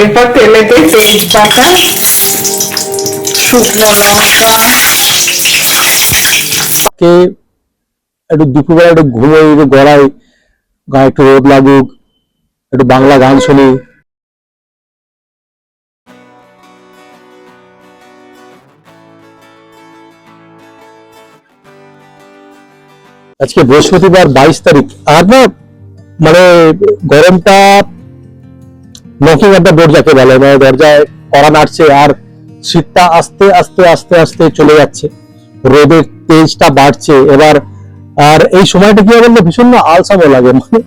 এরপর তেলেতে তেজপাতা শুকনো লঙ্কা। একটু দুপুরবেলা একটু ঘুমোই একটু গড়াই গায়ে একটু রোদ লাগুক, একটু বাংলা গান শুনি। আজকে বৃহস্পতিবার বাইশ তারিখ। আর না মানে গরমটা নকিং অফ দ্য ডোর যাকে বলে মানে দরজায় কড়া নাড়ছে আর শীতটা আস্তে আস্তে আস্তে আস্তে চলে যাচ্ছে। রোদের তেজটা বাড়ছে। এবার আর এই সময়টা কি বলতো ভীষণ না লাগে। মানে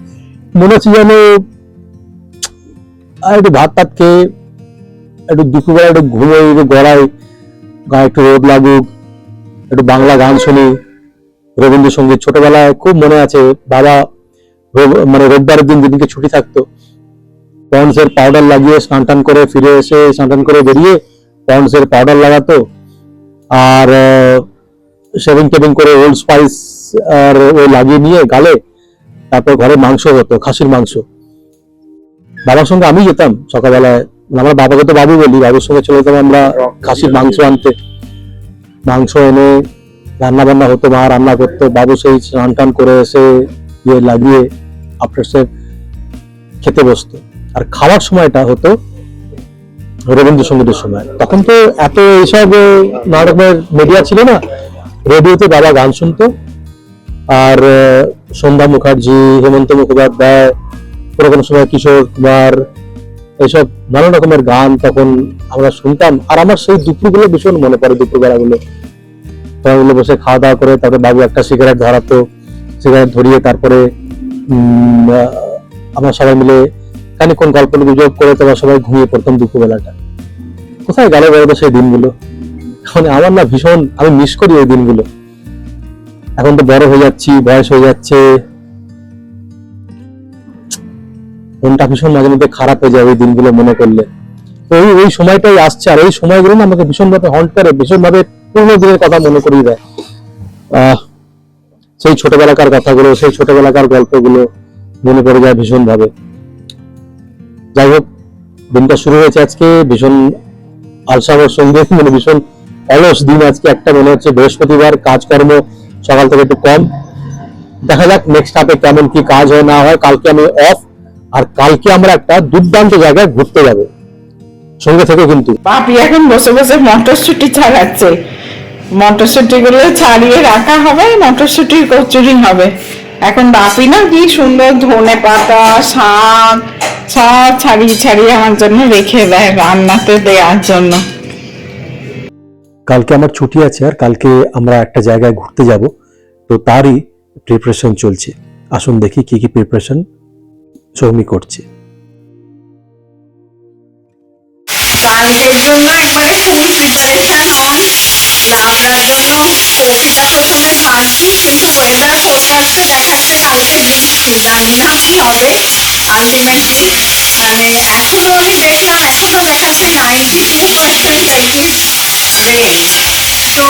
মনে হচ্ছে যেন আর একটু ভাত টাত খেয়ে একটু দুপুরবেলা একটু ঘুমোই, একটু গড়াই গায়ে একটু রোদ লাগুক, একটু বাংলা গান শুনি। রবীন্দ্রসঙ্গীত ছোটবেলায় খুব মনে আছে। বাবা মানে রোববারের দিন যেদিনকে ছুটি থাকতো পন্ডসের পাউডার লাগিয়ে স্নান টান করে ফিরে এসে স্নান টান করে বেরিয়ে পন্ডসের পাউডার লাগাতো। আর শেভিং টেভিং করে ওল্ড স্পাইস আর ওই লাগিয়ে নিয়ে গালে তারপর ঘরে মাংস হতো, খাসির মাংস। বাবার সঙ্গে আমি যেতাম সকালবেলায়। আমার বাবাকে তো বাবু বলি, বাবুর সঙ্গে চলে যেতাম আমরা খাসির মাংস আনতে। মাংস এনে রান্না বান্না হতো, মা রান্না করতো, বাবু সেই স্নান টান করে এসে ইয়ে লাগিয়ে আফটার খেতে বসতো। আর খাওয়ার সময়টা হতো রবীন্দ্রসঙ্গীতের সময়। তখন তো এত এইসব নানা রকমের মিডিয়া ছিল না। রেডিওতে বাবা গান শুনতো। আর সন্ধ্যা মুখার্জি, হেমন্ত মুখোপাধ্যায় কোনো সময় কিশোর কুমার এইসব নানা রকমের গান তখন আমরা শুনতাম। আর আমার সেই দুপুরগুলো ভীষণ মনে পড়ে দুপুরবেলাগুলো। সবাইগুলো বসে খাওয়া দাওয়া করে তারপরে বাবু একটা সিগারেট ধরাতো, সিগারেট ধরিয়ে তারপরে আমরা সবাই মিলে খানিক্ষণ গল্প গুজব করে তোমরা সবাই ঘুমিয়ে পড়তাম দুপুরবেলাটা। কোথায় গেল বলতো সেই দিনগুলো? এখন আমার না ভীষণ, আমি মিস করি ওই দিনগুলো। এখন তো বড় হয়ে যাচ্ছি, বয়স হয়ে যাচ্ছে। মনটা ভীষণ মাঝে মধ্যে খারাপ হয়ে যায় ওই দিনগুলো মনে করলে। তো ওই ওই সময়টাই আসছে, আর এই সময়গুলো না আমাকে ভীষণভাবে হন্ট করে, ভীষণভাবে পুরোনো দিনের কথা মনে করিয়ে দেয়। সেই ছোটবেলাকার কথাগুলো, সেই ছোটবেলাকার গল্পগুলো মনে পড়ে যায় ভীষণ ভাবে যাই হোক, দিনটা শুরু হয়েছে আজকে। ভীষণ আলসামের সঙ্গে মানে ভীষণ অলস দিন আজকে একটা, মনে হচ্ছে বৃহস্পতিবার, কাজকর্ম সকাল থেকে একটু কম। দেখা যাক নেক্সট হাফে কেমন কি কাজ হয়, না হয়। কালকে আমি অফ আর কালকে আমরা একটা দুর্দান্ত জায়গায় ঘুরতে যাব। সঙ্গে থেকে কিন্তু। পাপি এখন বসে বসে মটরশুটি ছাড়াচ্ছে। মটরশুটি গুলো ছাড়িয়ে রাখা হবে, মটরশুটির কচুরি হবে। এখন বাপি না কি সুন্দর ধনে পাতা শাক সব ছাড়িয়ে ছাড়িয়ে আমার জন্য রেখে দেয় রান্নাতে দেওয়ার জন্য। কালকে আমার ছুটি আছে আর কালকে আমরা একটা জায়গায় ঘুরতে যাব তো তারই প্রিপারেশন চলছে। আসুন দেখি কি কি প্রিপারেশন সৌমি করছে। কালকের জন্য একবারে ফুল প্রিপারেশন লাবড়ার জন্য কপিটা প্রথমে ভাজছি কিন্তু ওয়েদার ফোরকাস্টে দেখাচ্ছে কালকে বৃষ্টি জানি না কি হবে আলটিমেটলি মানে এখনও আমি দেখলাম এখনও দেখাচ্ছে ninety two percent chances rain তো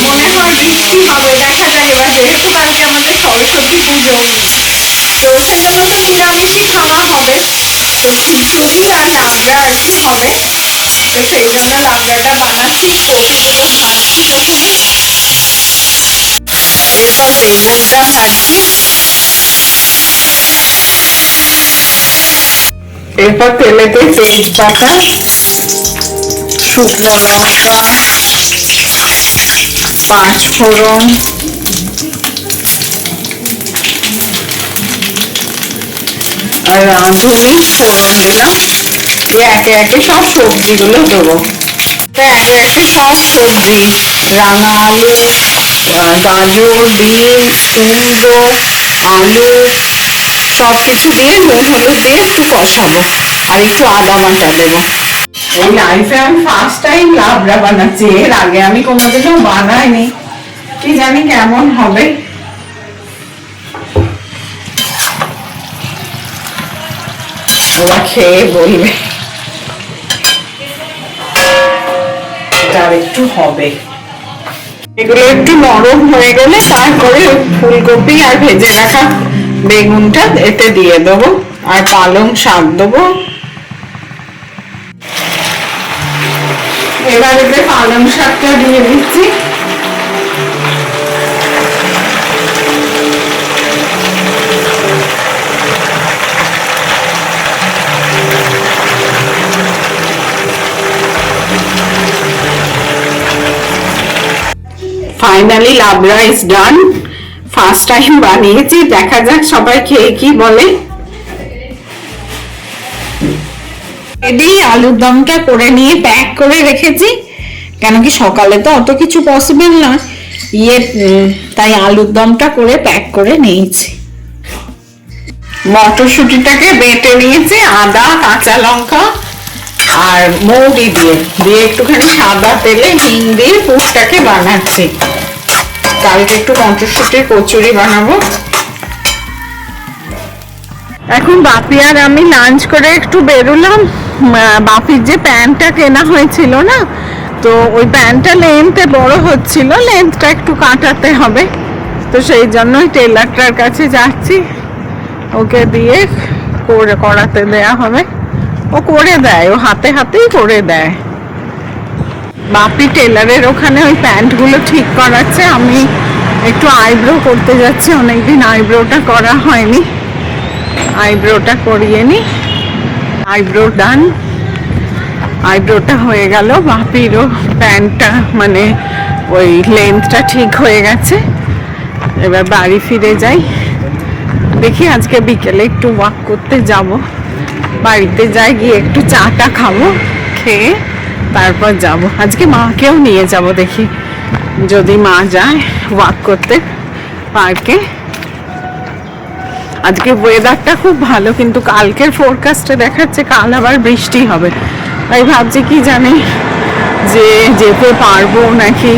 মনে হয় বৃষ্টি হবে দেখা যাক এবার যেহেতু কালকে আমাদের সরস্বতী পুজো তো সেজন্য তো নিরামিষই খাওয়া হবে তো খিচুড়ি আর লাবড়া আর কি হবে তো সেই জন্য লাবড়াটা বানাচ্ছি কপিগুলো ভাজছি প্রথমে এরপর বেগুনটা ভাজছি এরপর তেলেতে তেজপাতা শুকনো লঙ্কা, পাঁচ ফোড়ন, আর রাঁধুনি ফোড়ন দিলাম একে একে সব সবজিগুলো দেবো। একে একে সব সবজি রাঙা আলু গাজর, বিনস কুমড়ো আলু সব কিছু দিয়ে নুন, হলুদ দিয়ে একটু কষাবো। আর একটু আদা বাটা দেবো। এই লাইফে আমি ফার্স্ট টাইম লাবড়া বানাচ্ছি। এর আগে আমি কোনোদিনও বানাইনি। কি জানি কেমন হবে। ওরা খেয়ে বলবে। এটা একটু হবে। এগুলো একটু নরম হয়ে গেলে তারপরে ফুলকপি আর ভেজে রাখা বেগুনটা এতে দিয়ে দেবো, আর পালং শাক দেবো। এবার এতে পালং শাকটা দিয়ে দিচ্ছি। Finally labra is done first time বানিয়েছি, দেখা যাক সবাই খেয়ে কি বলে। রেডি আলুর দমটা করে নিয়ে প্যাক করে রেখেছি। কেন কি সকালে তো অত কিছু পসিবল না ইয়ে তাই আলুর দমটা করে প্যাক করে নিয়েছি। মটরশুটিটাকে বেটে নিয়েছি, আদা, কাঁচা লঙ্কা আর মৌরি দিয়ে। দিয়ে একটুখানি সাদা তেলে হিং দিয়ে পুরটাকে বানাচ্ছি। কালকে একটু মটরশুটির কচুরি বানাবো। এখন বাপি আর আমি লাঞ্চ করে একটু বেরোলাম। বাপির যে প্যান্টটা কেনা হয়েছিল না, তো ওই প্যান্টটা লেন্থে বড় হচ্ছিল, লেন্থটা একটু কাটাতে হবে। তো সেই জন্যই টেলারটার কাছে যাচ্ছি। ওকে দিয়ে করে, করাতে দেয়া হবে। ও করে দেয়, ও হাতে হাতেই করে দেয়। বাপি টেলারের ওখানে ওই প্যান্টগুলো ঠিক করাচ্ছে, আমি একটু আইব্রো করতে যাচ্ছি, অনেকদিন আইব্রোটা করা হয়নি। আইব্রোটা করিয়ে নি। Eyebrow done. আইব্রোটা হয়ে গেল, বাপিরও প্যান্টটা মানে ওই লেন্থটা ঠিক হয়ে গেছে। এবার বাড়ি ফিরে যাই। দেখি আজকে বিকেলে একটু ওয়াক করতে যাব। বাড়িতে যাই, গিয়ে একটু চাটা খাব, খেয়ে তারপর যাব। আজকে মাকেও নিয়ে যাব দেখি। যদি মা যায় ওয়াক করতে পার্কে আজকে ওয়েদারটা খুব ভালো, কিন্তু কালকের ফোরকাস্টে দেখাচ্ছে কাল আবার বৃষ্টি হবে। তাই ভাবছি কি জানি যে যেতে পারব নাকি।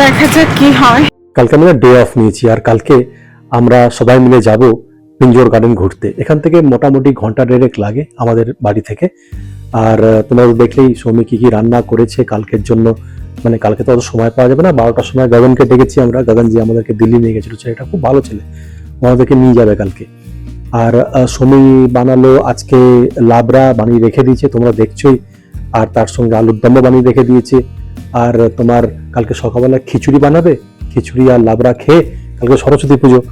দেখা যাক কি হয়। কালকে আমরা ডে অফ নিয়েছি, আর কালকে আমরা সবাই মিলে যাব পিঞ্জোর গার্ডেন ঘুরতে। এখান থেকে মোটামুটি ঘণ্টা দেড়েক লাগে আমাদের বাড়ি থেকে। আর তোমরা দেখলেই সৌমি কি কি রান্না করেছে কালকের জন্য। মানে কালকে তো অত সময় পাওয়া যাবে না, বারোটার সময় গগনকে ডেকেছি আমরা। গগন যে আমাদেরকে দিল্লি নিয়ে গেছিল, ছেলেটা খুব ভালো ছেলে। আমাদেরকে নিয়ে যাবে কালকে। আর সৌমি বানালো আজকে লাবড়া বানিয়ে রেখে দিয়েছে, তোমরা দেখছোই। আর তার সঙ্গে আলুর দমও বানিয়ে রেখে দিয়েছে। আর তোমার কালকে সকালবেলা খিচুড়ি বানাবে, খিচুড়ি আর লাবড়া খেয়ে কালকে সরস্বতী পুজো।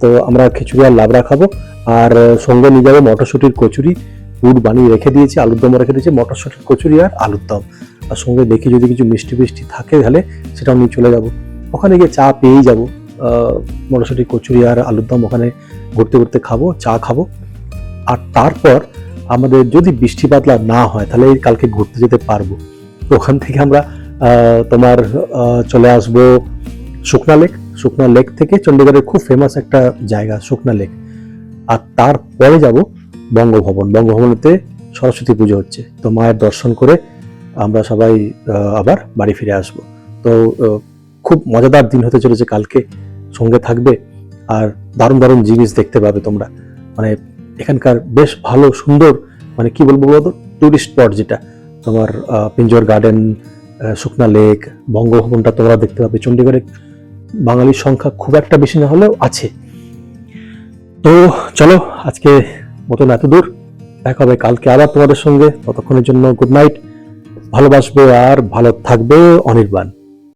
তো আমরা খিচুড়ি আর লাবড়া খাব। আর, সঙ্গে নিয়ে যাব মটরশুটির কচুরি পুর বানিয়ে রেখে দিয়েছি আলুর দমও রেখে দিয়েছি মটরশুটির কচুরি আর আলুর দম। আর সঙ্গে দেখি যদি কিছু মিষ্টি মিষ্টি থাকে তাহলে সেটাও নিয়ে চলে যাব। ওখানে গিয়ে চা পেয়েই যাব। আহ, মটরশুটির কচুরি আর আলুর দম ওখানে ঘুরতে ঘুরতে খাব চা খাব। আর তারপর আমাদের যদি বৃষ্টি বাদলা না হয় তাহলে কালকে ঘুরতে যেতে পারব। ওখান থেকে আমরা তোমার চলে আসব শুকনা লেক। শুকনা লেক থেকে চণ্ডীগড়ের খুব ফেমাস একটা জায়গা শুকনা লেক। আর তারপরে যাব বঙ্গভবন। বঙ্গভবনেতে সরস্বতী পুজো হচ্ছে। তো মায়ের দর্শন করে আমরা সবাই আবার বাড়ি ফিরে আসব। তো খুব মজাদার দিন হতে চলেছে কালকে। সঙ্গে থাকবে আর দারুণ দারুণ জিনিস দেখতে পাবে তোমরা। মানে এখানকার বেশ ভালো, সুন্দর মানে কি বলব বলতো? টুরিস্ট স্পট যেটা। তোমার পিঞ্জর গার্ডেন শুকনা লেক বঙ্গভবনটা তোমরা দেখতে পাবে। চণ্ডীগড়ে বাঙালির সংখ্যা খুব একটা বেশি না হলেও আছে। তো চলো, আজকে মতন এত দূর? দেখা হবে কালকে আবার তোমাদের সঙ্গে। ততক্ষণের জন্য গুড নাইট ভালোবাসবে আর ভালো থাকবে অনির্বাণ।